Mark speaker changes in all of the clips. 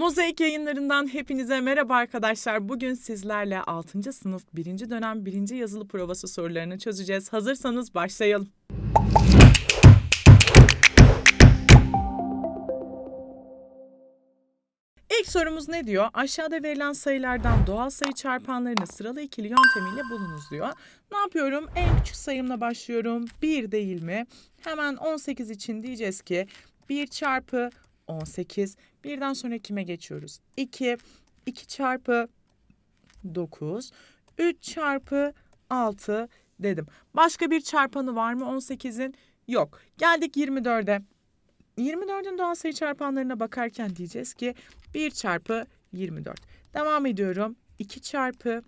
Speaker 1: Mozaik yayınlarından hepinize merhaba arkadaşlar. Bugün sizlerle 6. sınıf 1. dönem 1. yazılı provası sorularını çözeceğiz. Hazırsanız başlayalım. İlk sorumuz ne diyor? Aşağıda verilen sayılardan doğal sayı çarpanlarını sıralı ikili yöntemiyle bulunuz diyor. Ne yapıyorum? En küçük sayımla başlıyorum. 1 değil mi? Hemen 18 için diyeceğiz ki 1 çarpı 18. Birden sonra kime geçiyoruz? 2. 2 çarpı 9. 3 çarpı 6 dedim. Başka bir çarpanı var mı 18'in? Yok. Geldik 24'e. 24'ün doğal sayı çarpanlarına bakarken diyeceğiz ki 1 çarpı 24. Devam ediyorum. 2 çarpı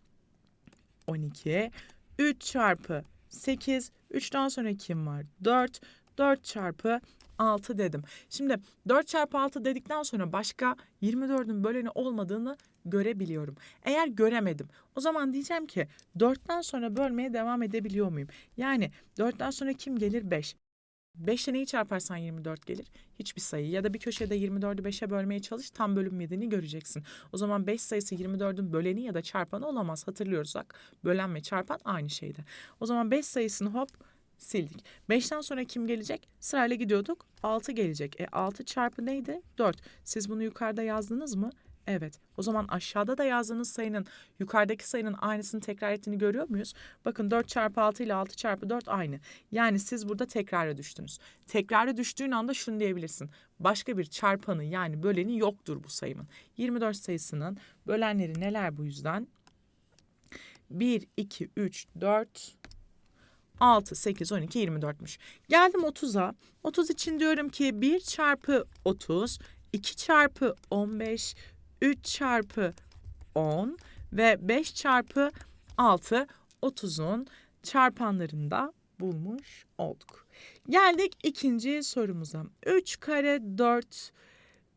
Speaker 1: 12. 3 çarpı 8. 3'ten sonra kim var? 4. 4 çarpı 6 dedim. Şimdi 4 çarpı 6 dedikten sonra başka 24'ün böleni olmadığını görebiliyorum. Eğer göremedim o zaman diyeceğim ki 4'ten sonra bölmeye devam edebiliyor muyum? Yani 4'ten sonra kim gelir? 5. 5'e neyi çarparsan 24 gelir? Hiçbir sayı. Ya da bir köşede 24'ü 5'e bölmeye çalış tam bölünmediğini göreceksin. O zaman 5 sayısı 24'ün böleni ya da çarpanı olamaz. Hatırlıyorsak bölen ve çarpan aynı şeydi. O zaman 5 sayısını hop sildik. 5'ten sonra kim gelecek? Sırayla gidiyorduk. 6 gelecek. E 6 çarpı neydi? 4. Siz bunu yukarıda yazdınız mı? Evet. O zaman aşağıda da yazdığınız sayının yukarıdaki sayının aynısını tekrar ettiğini görüyor muyuz? Bakın 4 çarpı 6 ile 6 çarpı 4 aynı. Yani siz burada tekrara düştünüz. Tekrara düştüğün anda şunu diyebilirsin. Başka bir çarpanı yani böleni yoktur bu sayımın. 24 sayısının bölenleri neler bu yüzden? 1, 2, 3, 4, 6, 8, 12, 24'müş. Geldim 30'a. 30 için diyorum ki 1 çarpı 30, 2 çarpı 15, 3 çarpı 10 ve 5 çarpı 6 30'un çarpanlarında bulmuş olduk. Geldik ikinci sorumuza. 3 kare 4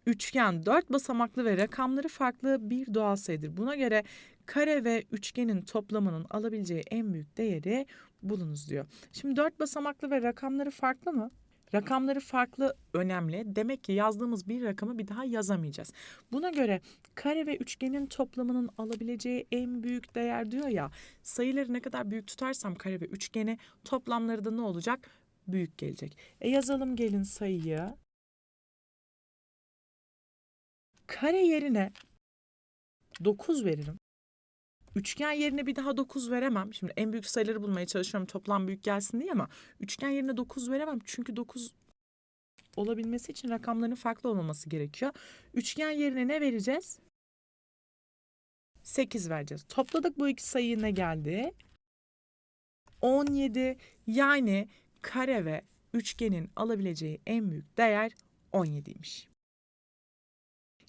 Speaker 1: üçgen 4 basamaklı ve rakamları farklı bir doğal sayıdır. Buna göre kare ve üçgenin toplamının alabileceği en büyük değeri bulunuz diyor. Şimdi 4 basamaklı ve rakamları farklı mı? Rakamları farklı önemli. Demek ki yazdığımız bir rakamı bir daha yazamayacağız. Buna göre kare ve üçgenin toplamının alabileceği en büyük değer diyor ya. Sayıları ne kadar büyük tutarsam kare ve üçgeni toplamları da ne olacak? Büyük gelecek. E yazalım gelin sayıyı. Kare yerine 9 veririm. Üçgen yerine bir daha 9 veremem. Şimdi en büyük sayıları bulmaya çalışıyorum toplam büyük gelsin diye ama üçgen yerine 9 veremem. Çünkü 9 olabilmesi için rakamların farklı olmaması gerekiyor. Üçgen yerine ne vereceğiz? 8 vereceğiz. Topladık bu iki sayı ne geldi? 17 yani kare ve üçgenin alabileceği en büyük değer 17'ymiş.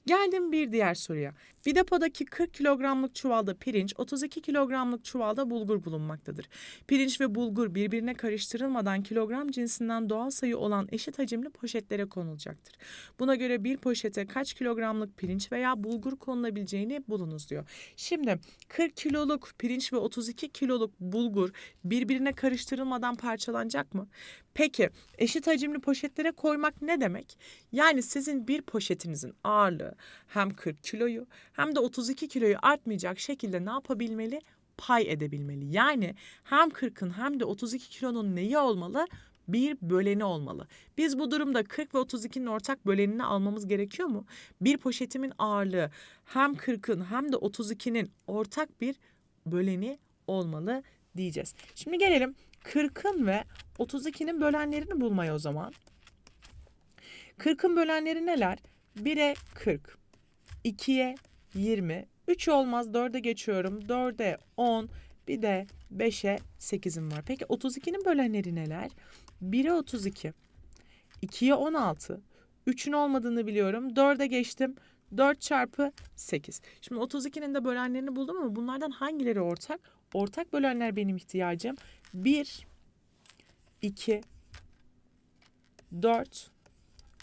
Speaker 1: Geldim bir diğer soruya. Bir depodaki 40 kilogramlık çuvalda pirinç, 32 kilogramlık çuvalda bulgur bulunmaktadır. Pirinç ve bulgur birbirine karıştırılmadan kilogram cinsinden doğal sayı olan eşit hacimli poşetlere konulacaktır. Buna göre bir poşete kaç kilogramlık pirinç veya bulgur konulabileceğini bulunuz diyor. Şimdi 40 kiloluk pirinç ve 32 kiloluk bulgur birbirine karıştırılmadan parçalanacak mı? Peki eşit hacimli poşetlere koymak ne demek? Yani sizin bir poşetinizin ağırlığı hem 40 kiloyu hem de 32 kiloyu artmayacak şekilde ne yapabilmeli? Pay edebilmeli. Yani hem 40'ın hem de 32 kilonun neyi olmalı? bir böleni olmalı. Biz bu durumda 40 ve 32'nin ortak bölenini almamız gerekiyor mu? Bir poşetimin ağırlığı hem 40'ın hem de 32'nin ortak bir böleni olmalı diyeceğiz. Şimdi gelelim 40'ın ve 32'nin bölenlerini bulmaya o zaman. 40'ın bölenleri neler? 1'e 40, 2'ye 20, 3 olmaz 4'e geçiyorum. 4'e 10, bir de 5'e 8'im var. Peki 32'nin bölenleri neler? 1'e 32, 2'ye 16, 3'ün olmadığını biliyorum. 4'e geçtim. 4 çarpı 8. Şimdi 32'nin de bölenlerini buldum ama bunlardan hangileri ortak? Ortak bölenler benim ihtiyacım. 1, 2, 4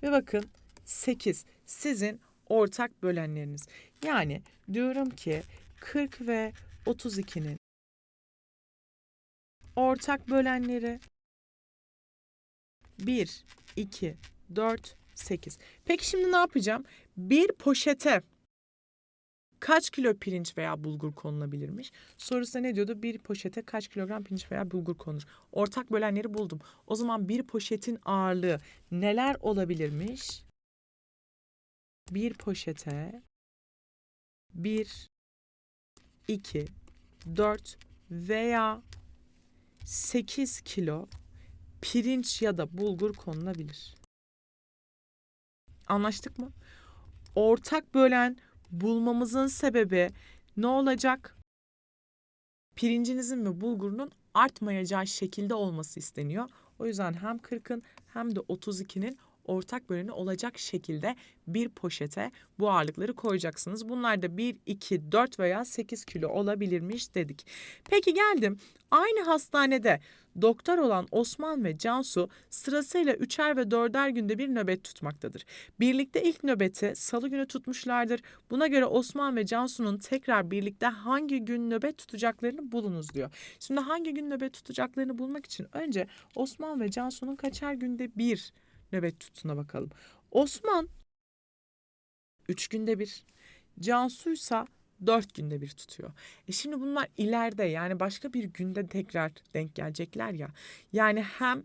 Speaker 1: ve bakın 8 sizin ortak bölenleriniz. Yani diyorum ki 40 ve 32'nin ortak bölenleri 1, 2, 4, 8. Peki şimdi ne yapacağım? Bir poşete kaç kilo pirinç veya bulgur konulabilirmiş? Sorusu ne diyordu? Bir poşete kaç kilogram pirinç veya bulgur konur? Ortak bölenleri buldum. O zaman bir poşetin ağırlığı neler olabilirmiş? Bir poşete 1, 2, 4 veya 8 kilo pirinç ya da bulgur konulabilir. Anlaştık mı? Ortak bölen bulmamızın sebebi ne olacak? Pirincinizin ve bulgurunun artmayacağı şekilde olması isteniyor. O yüzden hem 40'ın hem de 32'nin ortak böleni olacak şekilde bir poşete bu ağırlıkları koyacaksınız. Bunlar da 1, 2, 4 veya 8 kilo olabilirmiş dedik. Peki geldim. Aynı hastanede doktor olan Osman ve Cansu sırasıyla üçer ve dörder günde bir nöbet tutmaktadır. Birlikte ilk nöbeti salı günü tutmuşlardır. Buna göre Osman ve Cansu'nun tekrar birlikte hangi gün nöbet tutacaklarını bulunuz diyor. Şimdi hangi gün nöbet tutacaklarını bulmak için önce Osman ve Cansu'nun kaçer günde bir nöbet tuttuğuna bakalım. Osman 3 günde bir, Cansu'ysa 4 günde bir tutuyor. E şimdi bunlar ileride yani başka bir günde tekrar denk gelecekler ya. Yani hem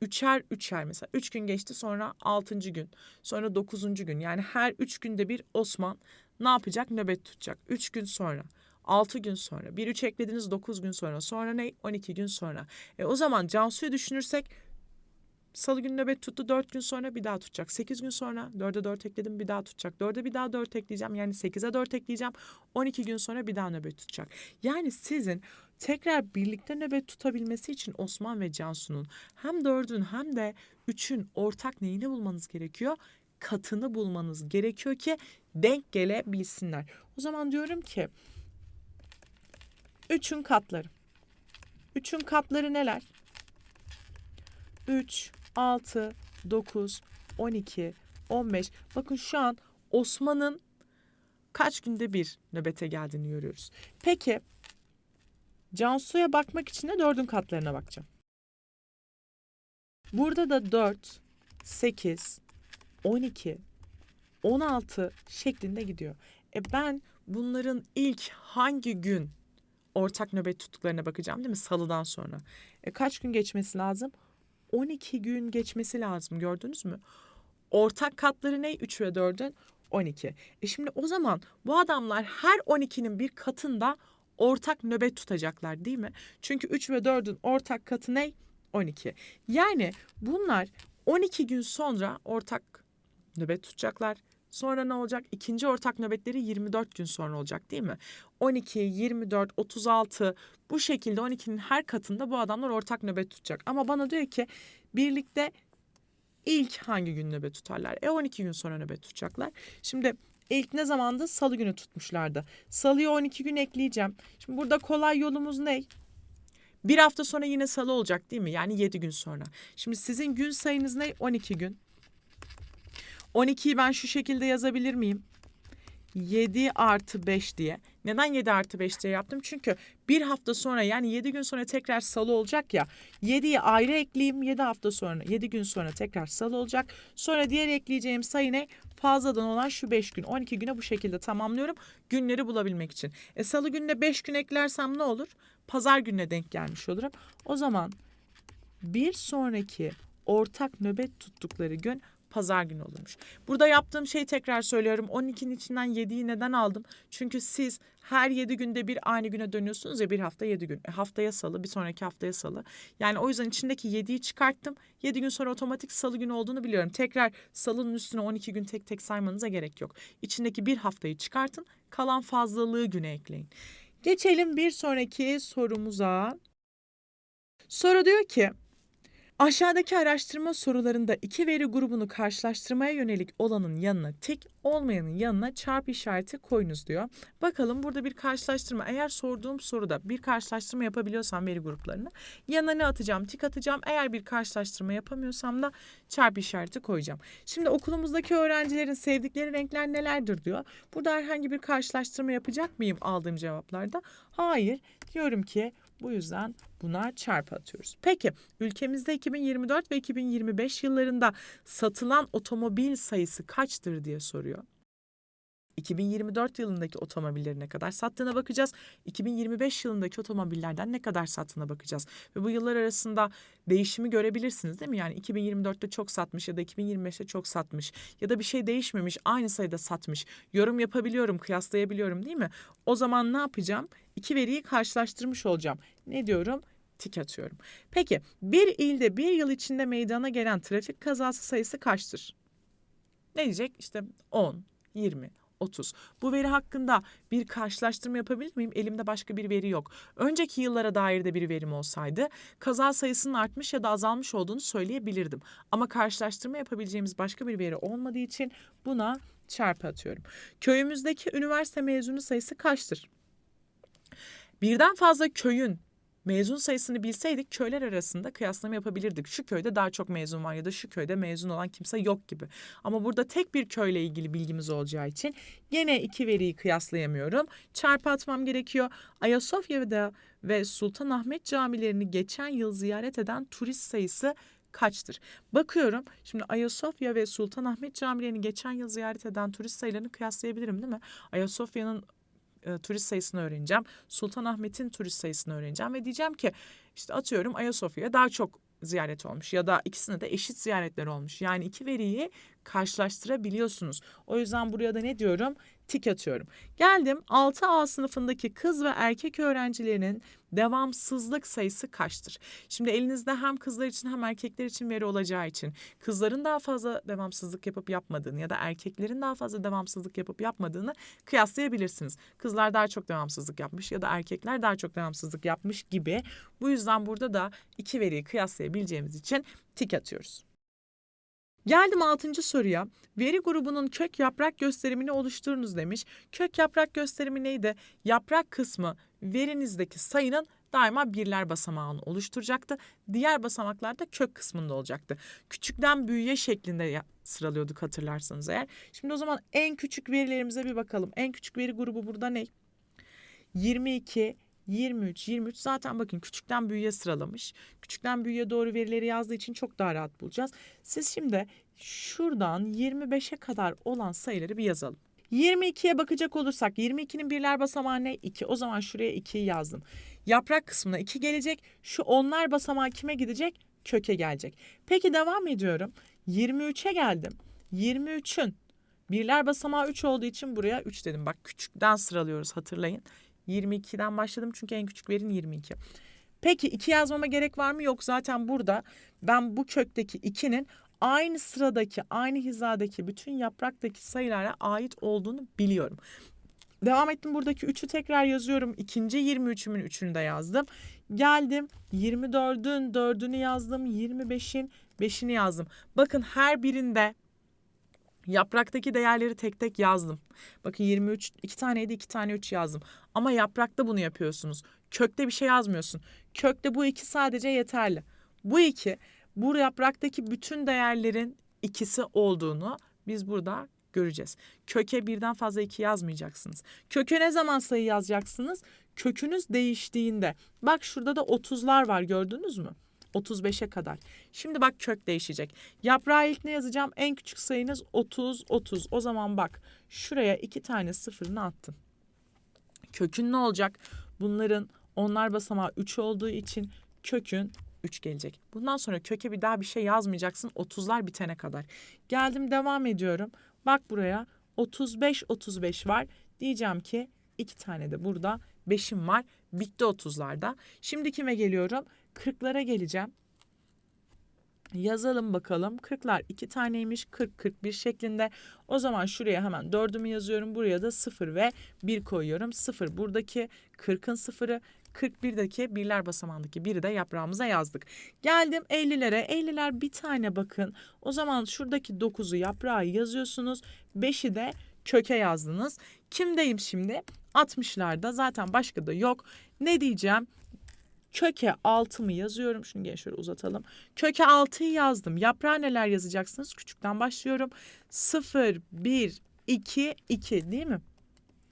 Speaker 1: üçer üçer mesela 3 gün geçti sonra 6. gün sonra 9. gün yani her 3 günde bir Osman ne yapacak nöbet tutacak 3 gün sonra 6 gün sonra bir 3 eklediniz 9 gün sonra sonra ne 12 gün sonra. E o zaman Cansu'yu düşünürsek Salı günü nöbet tuttu. 4 gün sonra bir daha tutacak. 8 gün sonra 4'e 4 ekledim bir daha tutacak. 4'e bir daha 4 ekleyeceğim. Yani 8'e 4 ekleyeceğim. 12 gün sonra bir daha nöbet tutacak. Yani sizin tekrar birlikte nöbet tutabilmesi için Osman ve Cansu'nun hem 4'ün hem de 3'ün ortak neyini bulmanız gerekiyor? Katını bulmanız gerekiyor ki denk gelebilsinler. O zaman diyorum ki 3'ün katları. 3'ün katları neler? 3, 6, 9, 12, 15. Bakın şu an Osman'ın kaç günde bir nöbete geldiğini görüyoruz. Peki Cansu'ya bakmak için de dördün katlarına bakacağım. Burada da 4, 8, 12, 16 şeklinde gidiyor. E ben bunların ilk hangi gün ortak nöbet tuttuklarına bakacağım değil mi? Salıdan sonra. E kaç gün geçmesi lazım? 12 gün geçmesi lazım gördünüz mü? Ortak katları ne? 3 ve 4'ün 12. E şimdi o zaman bu adamlar her 12'nin bir katında ortak nöbet tutacaklar değil mi? Çünkü 3 ve 4'ün ortak katı ne? 12. Yani bunlar 12 gün sonra ortak nöbet tutacaklar. Sonra ne olacak? İkinci ortak nöbetleri 24 gün sonra olacak değil mi? 12, 24, 36 bu şekilde 12'nin her katında bu adamlar ortak nöbet tutacak. Ama bana diyor ki birlikte ilk hangi gün nöbet tutarlar? E 12 gün sonra nöbet tutacaklar. Şimdi ilk ne zamandı? Salı günü tutmuşlardı. Salıya 12 gün ekleyeceğim. Şimdi burada kolay yolumuz ne? Bir hafta sonra yine salı olacak değil mi? Yani 7 gün sonra. Şimdi sizin gün sayınız ne? 12 gün. 12'yi ben şu şekilde yazabilir miyim? 7 artı 5 diye. Neden 7 artı 5 diye yaptım? Çünkü bir hafta sonra yani 7 gün sonra tekrar salı olacak ya. 7'yi ayrı ekleyeyim 7 hafta sonra 7 gün sonra tekrar salı olacak. Sonra diğer ekleyeceğim sayı ne? Fazladan olan şu 5 gün. 12 güne bu şekilde tamamlıyorum günleri bulabilmek için. E salı gününe 5 gün eklersem ne olur? Pazar gününe denk gelmiş olurum. O zaman bir sonraki ortak nöbet tuttukları gün pazar günü olurmuş. Burada yaptığım şeyi tekrar söylüyorum. 12'nin içinden 7'yi neden aldım? Çünkü siz her 7 günde bir aynı güne dönüyorsunuz ya bir hafta 7 gün. E, haftaya salı bir sonraki haftaya salı. Yani o yüzden içindeki 7'yi çıkarttım. 7 gün sonra otomatik salı günü olduğunu biliyorum. Tekrar salının üstüne 12 gün tek tek saymanıza gerek yok. İçindeki bir haftayı çıkartın. Kalan fazlalığı güne ekleyin. Geçelim bir sonraki sorumuza. Soru diyor ki Aşağıdaki araştırma sorularında iki veri grubunu karşılaştırmaya yönelik olanın yanına tik, olmayanın yanına çarpı işareti koyunuz diyor. Bakalım burada bir karşılaştırma. Eğer sorduğum soruda bir karşılaştırma yapabiliyorsam veri gruplarını yanına ne atacağım? Tik atacağım. Eğer bir karşılaştırma yapamıyorsam da çarpı işareti koyacağım. Şimdi okulumuzdaki öğrencilerin sevdikleri renkler nelerdir diyor. Burada herhangi bir karşılaştırma yapacak mıyım aldığım cevaplarda? Hayır. Diyorum ki bu yüzden buna çarpı atıyoruz. Peki ülkemizde 2024 ve 2025 yıllarında satılan otomobil sayısı kaçtır diye soruyor. 2024 yılındaki otomobilleri ne kadar sattığına bakacağız. 2025 yılındaki otomobillerden ne kadar sattığına bakacağız. Ve bu yıllar arasında değişimi görebilirsiniz değil mi? Yani 2024'te çok satmış ya da 2025'te çok satmış ya da bir şey değişmemiş aynı sayıda satmış. Yorum yapabiliyorum, kıyaslayabiliyorum değil mi? O zaman ne yapacağım? İki veriyi karşılaştırmış olacağım. Ne diyorum? Tik atıyorum. Peki bir ilde bir yıl içinde meydana gelen trafik kazası sayısı kaçtır? Ne diyecek? İşte 10, 20, 30. Bu veri hakkında bir karşılaştırma yapabilir miyim? Elimde başka bir veri yok. Önceki yıllara dair de bir verim olsaydı kaza sayısının artmış ya da azalmış olduğunu söyleyebilirdim. Ama karşılaştırma yapabileceğimiz başka bir veri olmadığı için buna çarpı atıyorum. Köyümüzdeki üniversite mezunu sayısı kaçtır? Birden fazla köyün mezun sayısını bilseydik köyler arasında kıyaslama yapabilirdik. Şu köyde daha çok mezun var ya da şu köyde mezun olan kimse yok gibi. Ama burada tek bir köyle ilgili bilgimiz olacağı için gene iki veriyi kıyaslayamıyorum. Çarpı atmam gerekiyor. Ayasofya'da ve Sultanahmet camilerini geçen yıl ziyaret eden turist sayısı kaçtır? Bakıyorum şimdi Ayasofya ve Sultanahmet camilerini geçen yıl ziyaret eden turist sayılarını kıyaslayabilirim değil mi? Ayasofya'nın e, turist sayısını öğreneceğim. Sultanahmet'in turist sayısını öğreneceğim ve diyeceğim ki işte atıyorum Ayasofya'ya daha çok ziyaret olmuş ya da ikisine de eşit ziyaretler olmuş. Yani iki veriyi karşılaştırabiliyorsunuz. O yüzden buraya da ne diyorum? Tik atıyorum. Geldim 6A sınıfındaki kız ve erkek öğrencilerinin devamsızlık sayısı kaçtır? Şimdi elinizde hem kızlar için hem erkekler için veri olacağı için kızların daha fazla devamsızlık yapıp yapmadığını ya da erkeklerin daha fazla devamsızlık yapıp yapmadığını kıyaslayabilirsiniz. Kızlar daha çok devamsızlık yapmış ya da erkekler daha çok devamsızlık yapmış gibi. Bu yüzden burada da iki veriyi kıyaslayabileceğimiz için tik atıyoruz. Geldim altıncı soruya. Veri grubunun kök yaprak gösterimini oluşturunuz demiş. Kök yaprak gösterimi neydi? Yaprak kısmı verinizdeki sayının daima birler basamağını oluşturacaktı. Diğer basamaklar da kök kısmında olacaktı. Küçükten büyüğe şeklinde sıralıyorduk hatırlarsanız eğer. Şimdi o zaman en küçük verilerimize bir bakalım. En küçük veri grubu burada ne? 22, 23, 23 zaten bakın küçükten büyüğe sıralamış. Küçükten büyüğe doğru verileri yazdığı için çok daha rahat bulacağız. Siz şimdi şuradan 25'e kadar olan sayıları bir yazalım. 22'ye bakacak olursak 22'nin birler basamağı ne? 2. O zaman şuraya 2'yi yazdım. Yaprak kısmına 2 gelecek. Şu onlar basamağı kime gidecek? Köke gelecek. Peki devam ediyorum. 23'e geldim. 23'ün birler basamağı 3 olduğu için buraya 3 dedim. Bak küçükten sıralıyoruz hatırlayın. 22'den başladım çünkü en küçük verin 22. Peki 2 yazmama gerek var mı? Yok zaten burada ben bu kökteki 2'nin aynı sıradaki, aynı hizadaki bütün yapraktaki sayılara ait olduğunu biliyorum. Devam ettim buradaki 3'ü tekrar yazıyorum. İkinci 23'ümün 3'ünü de yazdım. Geldim 24'ün 4'ünü yazdım. 25'in 5'ini yazdım. Bakın her birinde Yapraktaki değerleri tek tek yazdım. Bakın 23 iki taneydi iki tane 3 yazdım. Ama yaprakta bunu yapıyorsunuz. Kökte bir şey yazmıyorsun. Kökte bu iki sadece yeterli. Bu iki bu yapraktaki bütün değerlerin ikisi olduğunu biz burada göreceğiz. Köke birden fazla iki yazmayacaksınız. Köke ne zaman sayı yazacaksınız? Kökünüz değiştiğinde. Bak şurada da 30'lar var gördünüz mü? 35'e kadar. Şimdi bak kök değişecek. Yaprağa ilk ne yazacağım? En küçük sayınız 30, 30. O zaman bak şuraya iki tane sıfırını attım. Kökün ne olacak? Bunların onlar basamağı 3 olduğu için kökün 3 gelecek. Bundan sonra köke bir daha bir şey yazmayacaksın 30'lar bitene kadar. Geldim devam ediyorum. Bak buraya 35 35 var. Diyeceğim ki iki tane de burada 5'im var. Bitti 30'larda. Şimdi kime geliyorum? 40'lara geleceğim. Yazalım bakalım. 40'lar iki taneymiş. 40 41 şeklinde. O zaman şuraya hemen 4'ümü yazıyorum. Buraya da 0 ve 1 koyuyorum. 0 buradaki 40'ın 0'ı 41'deki birler basamağındaki biri de yaprağımıza yazdık. Geldim 50'lere. 50'ler bir tane bakın. O zaman şuradaki 9'u yaprağa yazıyorsunuz. 5'i de köke yazdınız. Kimdeyim şimdi? 60'larda zaten başka da yok. Ne diyeceğim? Köke 6'mı yazıyorum. Şunu gene şöyle uzatalım. Köke 6'yı yazdım. Yaprağa neler yazacaksınız? Küçükten başlıyorum. 0, 1, 2, 2 değil mi?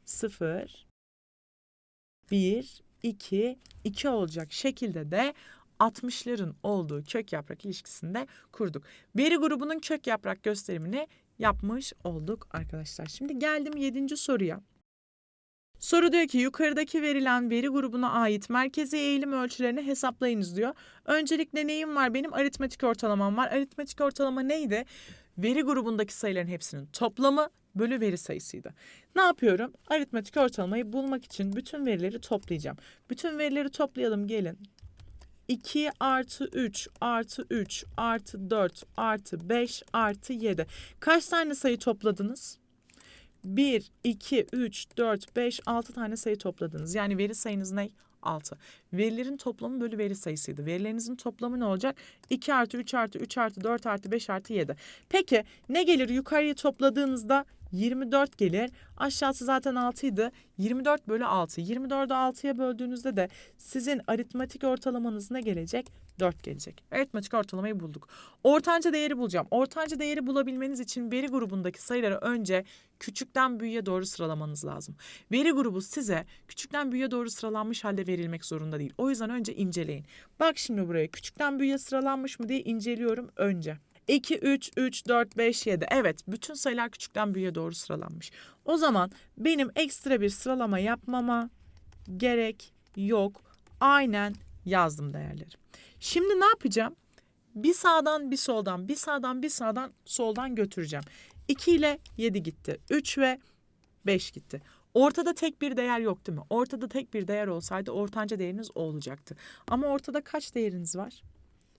Speaker 1: 0, 1, 2, 2 olacak şekilde de 60'ların olduğu kök yaprak ilişkisinde kurduk. Veri grubunun kök yaprak gösterimini yapmış olduk arkadaşlar. Şimdi geldim 7. soruya. Soru diyor ki yukarıdaki verilen veri grubuna ait merkezi eğilim ölçülerini hesaplayınız diyor. Öncelikle neyim var? Benim aritmetik ortalamam var. Aritmetik ortalama neydi? Veri grubundaki sayıların hepsinin toplamı bölü veri sayısıydı. Ne yapıyorum? Aritmetik ortalamayı bulmak için bütün verileri toplayacağım. Bütün verileri toplayalım gelin. 2 artı 3 artı 3 artı 4 artı 5 artı 7. Kaç tane sayı topladınız? 1, 2, 3, 4, 5, 6 tane sayı topladınız. Yani veri sayınız ne? 6. Verilerin toplamı bölü veri sayısıydı. Verilerinizin toplamı ne olacak? 2 artı 3 artı 3 artı 4 artı 5 artı 7. Peki ne gelir? Yukarıyı topladığınızda 24 gelir. Aşağısı zaten 6 idi. 24 bölü 6. 24'ü 6'ya böldüğünüzde de sizin aritmatik ortalamanız ne gelecek? 4 gelecek. Aritmatik ortalamayı bulduk. Ortanca değeri bulacağım. Ortanca değeri bulabilmeniz için veri grubundaki sayıları önce küçükten büyüğe doğru sıralamanız lazım. Veri grubu size küçükten büyüğe doğru sıralanmış halde verilmek zorunda değil. O yüzden önce inceleyin. Bak şimdi buraya küçükten büyüğe sıralanmış mı diye inceliyorum önce. 2, 3, 3, 4, 5, 7. Evet bütün sayılar küçükten büyüğe doğru sıralanmış. O zaman benim ekstra bir sıralama yapmama gerek yok. Aynen yazdım değerleri. Şimdi ne yapacağım? Bir sağdan bir soldan, bir sağdan bir sağdan soldan götüreceğim. 2 ile 7 gitti. 3 ve 5 gitti. Ortada tek bir değer yok değil mi? Ortada tek bir değer olsaydı ortanca değeriniz olacaktı. Ama ortada kaç değeriniz var?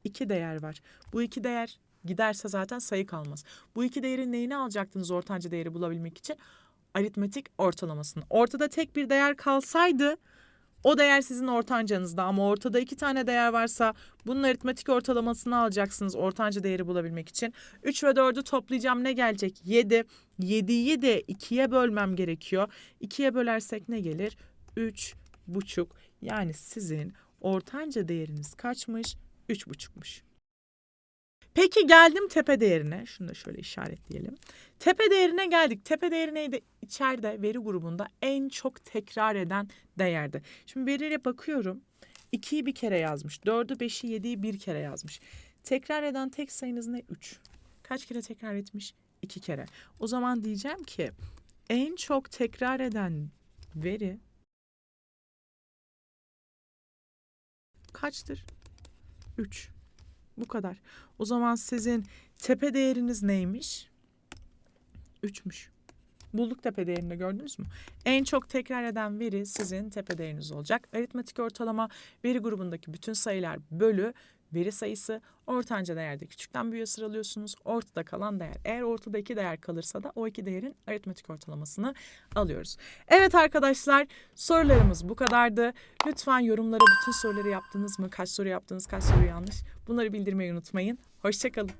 Speaker 1: İki değer var. Bu iki değer giderse zaten sayı kalmaz. Bu iki değerin neyini alacaktınız ortanca değeri bulabilmek için? Aritmetik ortalamasını. Ortada tek bir değer kalsaydı o değer sizin ortancanızda ama ortada iki tane değer varsa bunun aritmetik ortalamasını alacaksınız ortanca değeri bulabilmek için. 3 ve 4'ü toplayacağım ne gelecek? 7. 7'yi de 2'ye bölmem gerekiyor. 2'ye bölersek ne gelir? 3 buçuk. Yani sizin ortanca değeriniz kaçmış? 3,5'muş. Peki geldim tepe değerine. Şunu da şöyle işaretleyelim. Tepe değerine geldik. Tepe değeri neydi? İçeride veri grubunda en çok tekrar eden değerdi. Şimdi veriye bakıyorum. 2'yi bir kere yazmış. 4'ü, 5'i, 7'yi bir kere yazmış. Tekrar eden tek sayınız ne? 3. Kaç kere tekrar etmiş? 2 kere. O zaman diyeceğim ki en çok tekrar eden veri kaçtır? 3. Bu kadar. O zaman sizin tepe değeriniz neymiş? 3'müş. Bulduk tepe değerini de gördünüz mü? En çok tekrar eden veri sizin tepe değeriniz olacak. Aritmetik ortalama veri grubundaki bütün sayılar bölü veri sayısı. Ortanca değerde küçükten büyüğe sıralıyorsunuz. Ortada kalan değer. Eğer ortada iki değer kalırsa da o iki değerin aritmetik ortalamasını alıyoruz. Evet arkadaşlar sorularımız bu kadardı. Lütfen yorumlara bütün soruları yaptınız mı? Kaç soru yaptınız? Kaç soru yanlış? Bunları bildirmeyi unutmayın. Hoşçakalın.